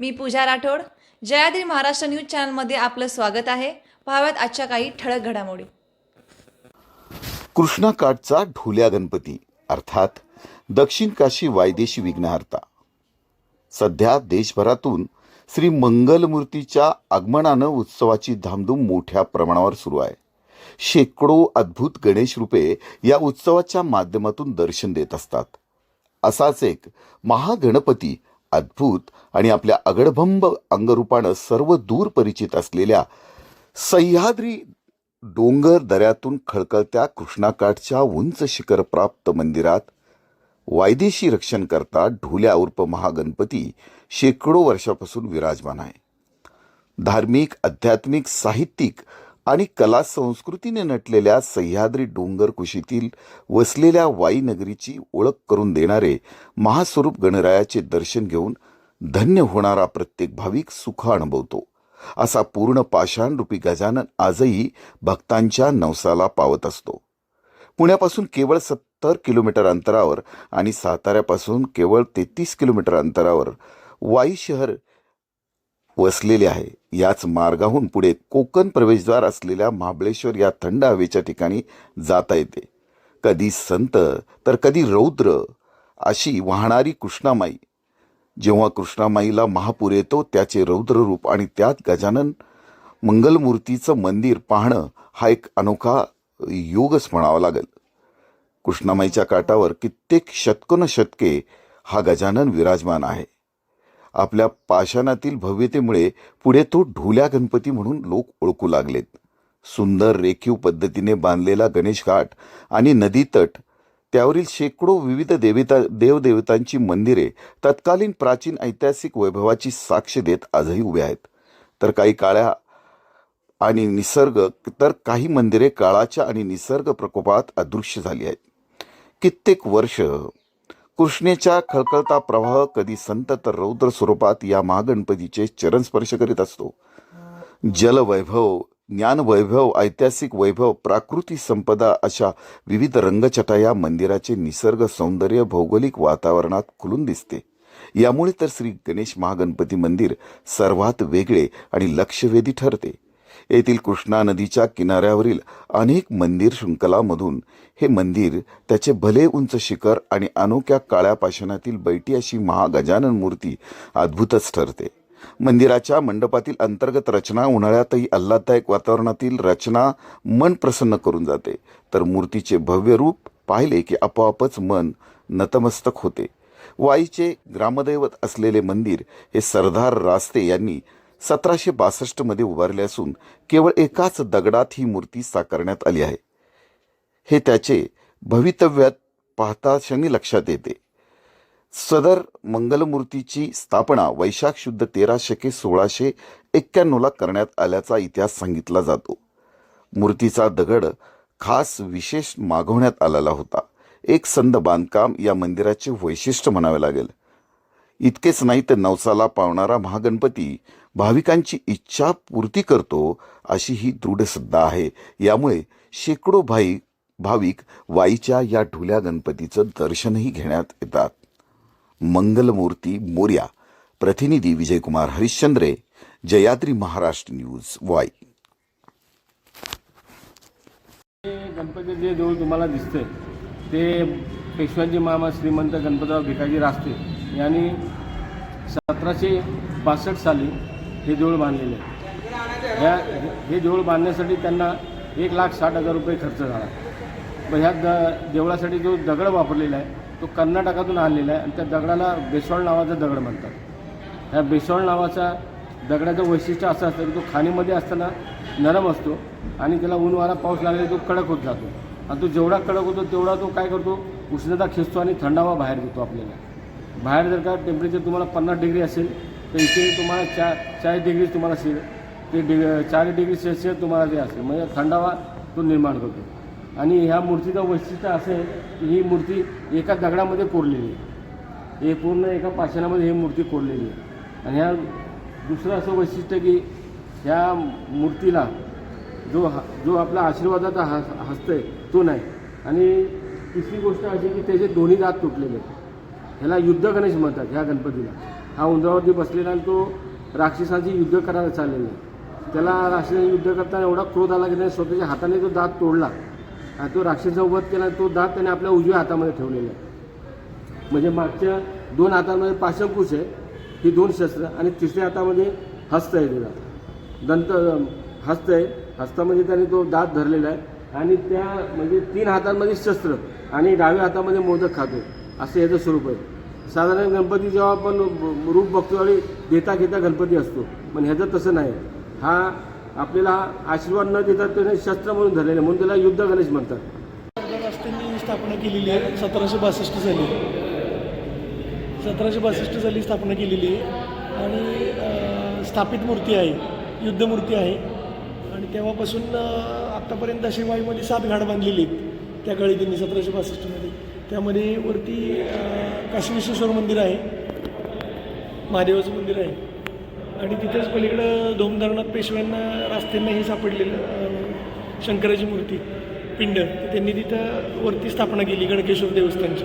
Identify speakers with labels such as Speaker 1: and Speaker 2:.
Speaker 1: मी Pooja Rathod. Jayadri Maharashtra news चॅनलमध्ये आपलं स्वागत आहे. पाहाव्यात आजच्या काही ठळक घडामोडी.
Speaker 2: कृष्णाकाठचा ढोल्या गणपती अर्थात दक्षिण काशी वायदेशी विघ्नहर्ता. सध्या देशभरातून श्री मंगलमूर्तीच्या आगमनानं उत्सवाची धामधूम मोठ्या प्रमाणावर सुरू आहे. शेकडो अद्भुत गणेश रूपे या उत्सवाच्या माध्यमातून दर्शन देत असतात. असाच एक महागणपती अद्भुत आणि आपल्या अगडभंब अंगरूपानं सर्व दूर परिचित असलेल्या सह्याद्री डोंगर दऱ्यातून खळखळत्या कृष्णाकाठच्या उंच शिखर प्राप्त मंदिरात वायदेशी रक्षण करता ढोल्या उर्फ महागणपती शेकडो वर्षापासून विराजमान आहे. धार्मिक आध्यात्मिक साहित्यिक आणि कला संस्कृतीने नटलेल्या सह्याद्री डोंगर कुशीतील वसलेल्या वाई नगरीची ओळख करून देणारे महास्वरूप गणरायाचे दर्शन घेऊन धन्य होणारा प्रत्येक भाविक सुख अनुभवतो. असा पूर्ण पाषाणरूपी गजानन आजही भक्तांच्या नवसाला पावत असतो. पुण्यापासून केवळ सत्तर किलोमीटर अंतरावर आणि साताऱ्यापासून केवळ तेहतीस किलोमीटर अंतरावर वाई शहर वसलेले आहे. याच मार्गाहून पुढे कोकण प्रवेशद्वार असलेल्या महाबळेश्वर या थंड हवेच्या ठिकाणी जाता येते. कधी संत तर कधी रौद्र अशी वाहणारी कृष्णामाई. जेव्हा कृष्णामाईला महापूर येतो त्याचे रौद्र रूप आणि त्यात गजानन मंगलमूर्तीचं मंदिर पाहणं हा एक अनोखा योगच म्हणावा लागेल. कृष्णामाईच्या काठावर कित्येक शतकोन शतके हा गजानन विराजमान आहे. आपल्या पाषाणातील भव्यतेमुळे पुढे तो ढोल्या गणपती म्हणून लोक ओळखू लागलेत. सुंदर रेखीव पद्धतीने बांधलेला गणेश घाट आणि नदी तट त्यावरील शेकडो विविध देवता देवदेवतांची मंदिरे तत्कालीन प्राचीन ऐतिहासिक वैभवाची साक्ष देत आजही उभे आहेत. तर काही काळ्या आणि निसर्ग तर काही मंदिरे काळाच्या आणि निसर्ग प्रकोपात अदृश्य झाली आहेत. कित्येक वर्ष कृष्णेच्या खळखळता प्रवाह कधी संत तर रौद्र स्वरूपात या महागणपतीचे चरण स्पर्श करीत असतो. जलवैभव ज्ञानवैभव ऐतिहासिक वैभव प्राकृतिक संपदा अशा विविध रंगछटा या मंदिराचे निसर्ग सौंदर्य भौगोलिक वातावरणात खुलून दिसते. यामुळे तर श्री गणेश महागणपती मंदिर सर्वात वेगळे आणि लक्षवेधी ठरते. येथील कृष्णा नदीच्या किनाऱ्यावरील अनेक मंदिर शृंखलामधून हे मंदिर त्याचे भले उंच शिखर आणि अनोख्या काळ्या पाषाणातील बैठी अशी महागजानन मूर्ती अद्भुतच ठरते. मंदिराच्या मंडपातील अंतर्गत रचना उन्हाळ्यातही आल्हाददायक वातावरणातील रचना मन प्रसन्न करून जाते. तर मूर्तीचे भव्य रूप पाहिले की आपोआपच मन नतमस्तक होते. वाईचे ग्रामदैवत असलेले मंदिर हे सरदार रास्ते यांनी सतराशे बासष्टमध्ये उभारले असून केवळ एकाच दगडात ही मूर्ती साकारण्यात आली आहे. हे त्याचे भवितव्यात पाहता क्षणी लक्षात येते. सदर मंगलमूर्तीची स्थापना वैशाख शुद्ध तेरा शके सोळाशे एक्क्याण्णवला करण्यात आल्याचा इतिहास सांगितला जातो. मूर्तीचा दगड खास विशेष मागवण्यात आलेला होता. एक संद बांधकाम या मंदिराचे वैशिष्ट्य म्हणावे लागेल. इतकेच नाही तर नवसाला पावणारा महागणपती भाविकांची इच्छा पूर्ती करतो अशी ही दृढ श्रद्धा आहे. यामुळे शेकडो भाई भाविक वाईच्या या ढुल्या गणपतीचं दर्शनही घेण्यात येतात. मंगलमूर्ती मोर्या प्रतिनिधी विजयकुमार हरिश्चंद्रे जयाद्री महाराष्ट्र न्यूज वाई.
Speaker 3: गणपती जे देऊळ तुम्हाला दिसते ते पेशवाजी मामा श्रीमंत गणपतराव भिकाजी रास्ते यांनी सतराशे बासष्ट साली हे देऊळ बांधलेले आहे ह्या हे देऊळ बांधण्यासाठी त्यांना एक लाख साठ हजार रुपये खर्च झाला. मग ह्या द देवळासाठी जो दगड वापरलेला आहे तो कर्नाटकातून आणलेला आहे आणि त्या दगडाला बेसॉल नावाचा दगड म्हणतात. ह्या बेसॉल नावाचा दगडाचं वैशिष्ट्य असं असतं की तो खाणीमध्ये असताना नरम असतो आणि त्याला ऊन वारा पाऊस लागले तो कडक होत जातो. आणि तो जेवढा कडक होतो तेवढा तो काय करतो? उष्णता खेचतो आणि थंडावा बाहेर देतो आपल्याला. बाहेर जर का टेम्परेचर तुम्हाला पन्नास डिग्री असेल तर इथे तुम्हाला चा चाळीस डिग्री तुम्हाला सी ते डिग चाळीस डिग्री सेल्सिअस तुम्हाला ते असेल म्हणजे थंडावा तो निर्माण करतो. आणि ह्या मूर्तीचं वैशिष्ट्य असं आहे की ही मूर्ती एका दगडामध्ये कोरलेली आहे. हे पूर्ण एका पाषाणामध्ये ही मूर्ती कोरलेली आहे. आणि ह्या दुसरं असं वैशिष्ट्य की ह्या मूर्तीला जो हा जो आपला आशीर्वादाचा हस हस्त आहे तो नाही. आणि तिसरी गोष्ट अशी की त्याचे दोन्ही दात तुटलेले आहेत. ह्याला युद्ध गणेश म्हणतात ह्या गणपतीला. हा उंदरावरती बसलेला आणि तो राक्षसांची युद्ध करायला चाललेला. आहे त्याला राक्षसांची युद्ध करताना एवढा क्रोध आला की त्याने स्वतःच्या हाताने तो दात तोडला. आणि तो राक्षसाचा वध केला तो दात त्याने आपल्या उजव्या हातामध्ये ठेवलेला. आहे म्हणजे मागच्या दोन हातांमध्ये पाशंकुश आहे ही दोन शस्त्र आणि तिसऱ्या हातामध्ये हस्त आहे त्याचा. दंत हस्त आहे. हस्तामध्ये त्याने तो दात धरलेला आहे. आणि त्या म्हणजे तीन हातांमध्ये शस्त्र आणि डाव्या हातामध्ये मोदक खातो. असं याचं स्वरूप आहे. साधारण गणपती जेव्हा आपण रूप बघतो आणि देता घेता गणपती असतो पण ह्याचं तसं नाही. हा आपल्याला आशीर्वाद न देता त्याने शस्त्र म्हणून धरलेलं आहे म्हणून त्याला युद्ध गणेश म्हणतात.
Speaker 4: स्थापना केलेली आहे सतराशे बासष्ट साली. सतराशे बासष्ट साली स्थापना केलेली आहे. आणि स्थापित मूर्ती आहे युद्धमूर्ती आहे. आणि तेव्हापासून आत्तापर्यंत शिवाईमध्ये सात घाट बांधलेली आहेत. त्या काळी त्यांनी सतराशे बासष्टमध्ये त्यामध्ये वरती काशीविश्वेश्वर मंदिर आहे. महादेवाचं मंदिर आहे. आणि तिथेच पलीकडं धोमधरणात पेशव्यांना रस्त्यांना हे सापडलेलं शंकराची मूर्ती पिंड त्यांनी तिथं वरती स्थापना केली गणकेश्वर देवस्थानची.